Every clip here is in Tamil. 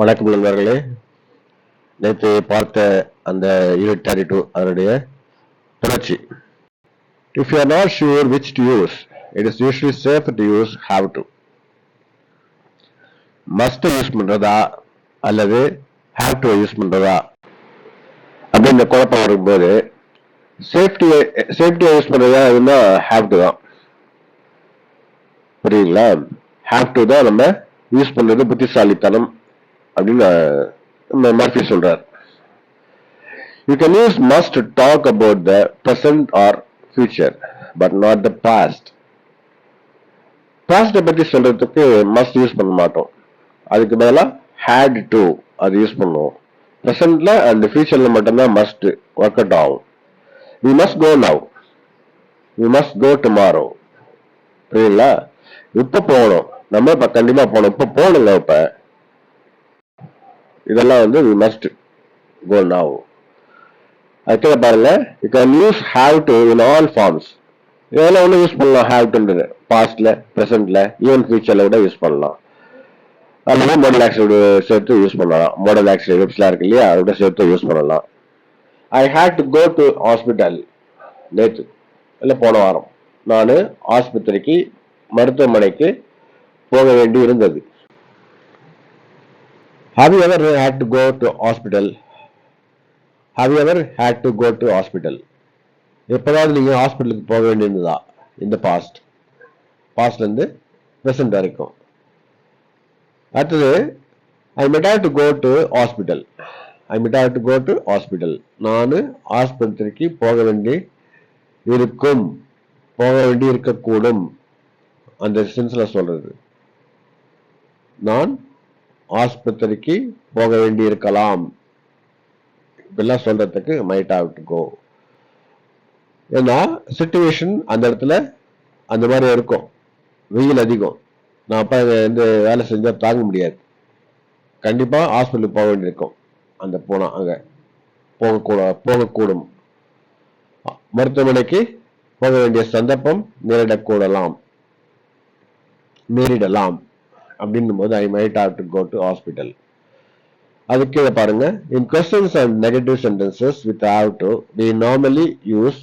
வணக்கம் நண்பர்களே. நேற்று பார்த்த அந்த யூனிட் தேர்ட்டி டூ அதனுடைய தொடர்ச்சி. If you are not sure which to use it is usually safe to use have to must use பண்றதா அல்லது ஹாவ் டு யூஸ் பண்றதா? அப்படின்னு குழப்பம் வரும்போது சேஃப்டி சேஃப்டியை யூஸ் பண்ணுறதா இருந்தா ஹாவ் டு தான். புரியுங்களா ஹாவ் டு தான் நம்ம யூஸ் பண்ணுறது புத்திசாலித்தனம். அப்படின்னு நம்ம மர்ஃபி சொல்றார். You can use must talk about the present or future but not the past பாஸ்ட பத்தி சொல்றதுக்கு மஸ்ட் யூஸ் பண்ண மாட்டோம். அதுக்கு பதிலா ஹேட் டு அது யூஸ் பண்ணுவோம். ப்ரெசென்ட்ல அண்ட் ஃபியூச்சர்ல மட்டும்தான் மஸ்ட் ஒர்க் அவுட் ஆகும் we must go now we must go tomorrow புரியுங்களா இப்ப போகணும். நம்ம இப்ப கண்டிப்பா போகணும். இப்ப போகணுங்க இப்ப. இதெல்லாம் வந்து வி மஸ்ட் கோ நவ் அதுக்கு பாருங்க you can use have to in all forms இதெல்லாம் ஒன்று யூஸ் பண்ணலாம் ஹாவ் டுன்றது பாஸ்ட்ல ப்ரெசென்ட்ல ஈவன் ஃபியூச்சர்ல கூட யூஸ் பண்ணலாம். அல்லது மாடல் ஆக்சிடென்ட் சேர்த்து யூஸ் பண்ணலாம். மாடல் ஆக்சிடென்ட் வெப்ஸ்லாம் இருக்கு இல்லையா அதோட சேர்த்து யூஸ் பண்ணலாம். I had to go to hospital நேற்று இல்லை போன வாரம். நான் ஆஸ்பத்திரிக்கு மருத்துவமனைக்கு போக வேண்டி இருந்தது. Have you ever had to go to hospital? Have you ever had to go to hospital? எப்போதாவது நீங்கள் ஹாஸ்பிட்டலுக்கு போக வேண்டியிருந்ததா இந்த பாஸ்ட் பாஸ்ட்லேருந்து இருந்து வரைக்கும். அடுத்தது I met to go to hospital I met to go to hospital நான் ஆஸ்பத்திரிக்கு போக வேண்டி இருக்கும். போக வேண்டி இருக்கக்கூடும். அந்த சென்ஸில் சொல்கிறது நான் ஆஸ்பத்திரிக்கு போக வேண்டி இருக்கலாம் இப்பெல்லாம் சொல்றதுக்கு மைட் ஹாவ் டு கோ ஏன்னா சுச்சுவேஷன் அந்த இடத்துல அந்த மாதிரி இருக்கும். வெயில் அதிகம். நான் அப்ப இந்த வேலை செஞ்சால் தாங்க முடியாது. கண்டிப்பாக ஹாஸ்பிட்டலுக்கு போக வேண்டியிருக்கும். அந்த போனால் அங்கே. போகக்கூட போகக்கூடும். மருத்துவமனைக்கு போக வேண்டிய சந்தர்ப்பம் நேரிடக்கூடலாம். நேரிடலாம். அப்படின்னும் போது I might have to go to hospital அது கீழே பாருங்க. In questions and negative sentences with have to we normally use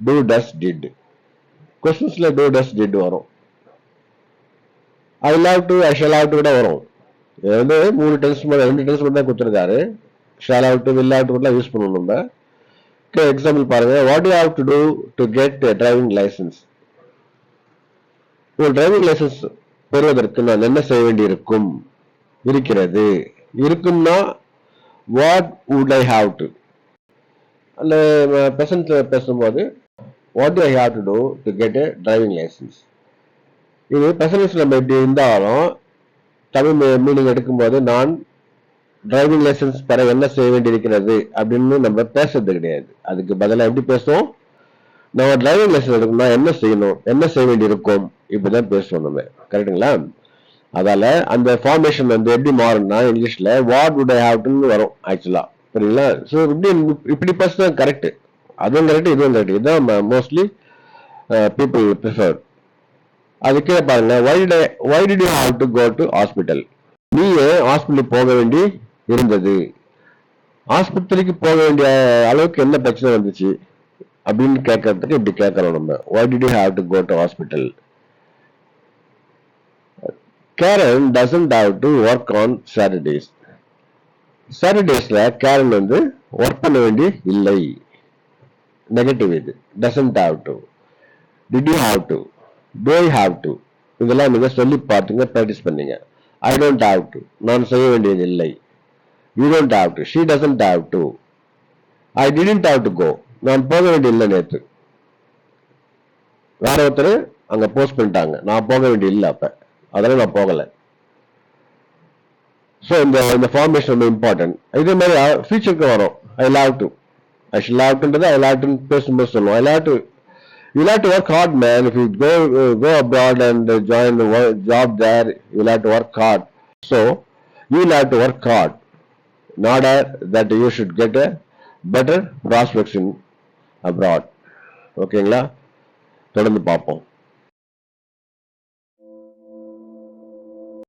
do does did கொஸ்டின்ஸ்ல do does did வரும். I have to I shall have to கூட வரும். இது வந்து மூணு டென்ஸ் ரெண்டு டென்ஸ் மட்டும் தான் கொடுத்துருக்காரு. Shall have to will have to கூட யூஸ் பண்ணணும் நம்ம. எக்ஸாம்பிள் பாருங்க. What you have to do to get driving licence ஒரு டிரைவிங் லைசன்ஸ் பெறுவதற்கு நான் என்ன செய்ய வேண்டியிருக்கும்? இருக்கிறது. இருக்கும்னா what would I have to அந்த பெசன்ட்ல பேசும்போது what I have to do to get a driving licence இது பிரசன்ஸ் நம்ம இப்படி இருந்தாலும் தமிழ் மீனிங் எடுக்கும்போது நான் டிரைவிங் லைசன்ஸ் பெற என்ன செய்ய வேண்டியிருக்கிறது அப்படின்னு நம்ம பேசுறது கிடையாது. அதுக்கு பதிலாக எப்படி பேசுவோம்? நம்ம டிரைவிங் லைசன்ஸ் எடுக்கணும்னா என்ன செய்யணும்? என்ன செய்ய வேண்டியிருக்கும்? இப்படிதான் பேசுவோம் நம்ம கரெக்டுங்களா அதால அந்த ஃபார்மேஷன் வந்து எப்படி மாறும்னா இங்கிலீஷ்ல வாட் வுட் ஐ ஹாவ்னு வரும் ஆக்சுவலா புரியுங்களா ஸோ இப்படி இப்படி பேசுனா கரெக்ட் அதுவும் கரெக்ட் இதுவும் கரெக்ட் இதுதான் மோஸ்ட்லி பீப்புள் ப்ரிஃபர் அதுக்கே பாருங்க. Why D why did you have to go to hospital நீ ஏன் ஹாஸ்பிட்டலுக்கு போக வேண்டி இருந்தது. ஆஸ்பத்திரிக்கு போக வேண்டிய அளவுக்கு என்ன பிரச்சனை வந்துச்சு? அப்படின்னு கேட்கறதுக்கு இப்படி கேட்கறோம் நம்ம. Why did you have to go to hospital Karen doesn't have to work on Saturdays சாட்டர்டேஸ்ல Karen வந்து ஒர்க் பண்ண வேண்டி இல்லை. நெகட்டிவ் இது. Doesn't have to did you have to do you have to இதெல்லாம் நீங்க சொல்லி பார்த்துங்க ப்ராக்டிஸ் பண்ணீங்க. ஐ டோன்ட் ஹாவ் டு நான் செய்ய வேண்டியது இல்லை. You don't have to she doesn't have to I didn't have to go நான் போக வேண்டியதில்லை நேற்று வேற ஒருத்தர் அங்க போஸ்ட் பண்ணிட்டாங்க. நான் போக வேண்டிய இல்லை அப்ப. அதனால நான் போகல. ஸோ இந்த இந்த ஃபார்மேஷன் ரொம்ப இம்பார்ட்டன்ட் இதே மாதிரி uh, ஃபியூச்சருக்கு வரும். I have to I shall have டுன்றது I Lav to பேசும்போது சொல்லுவோம். I have to you have to work hard man if you go go abroad and join job there you have to work hard so you have to work hard not that you should get a better prospects in abroad ஓகேங்களா தொடர்ந்து பார்ப்போம்.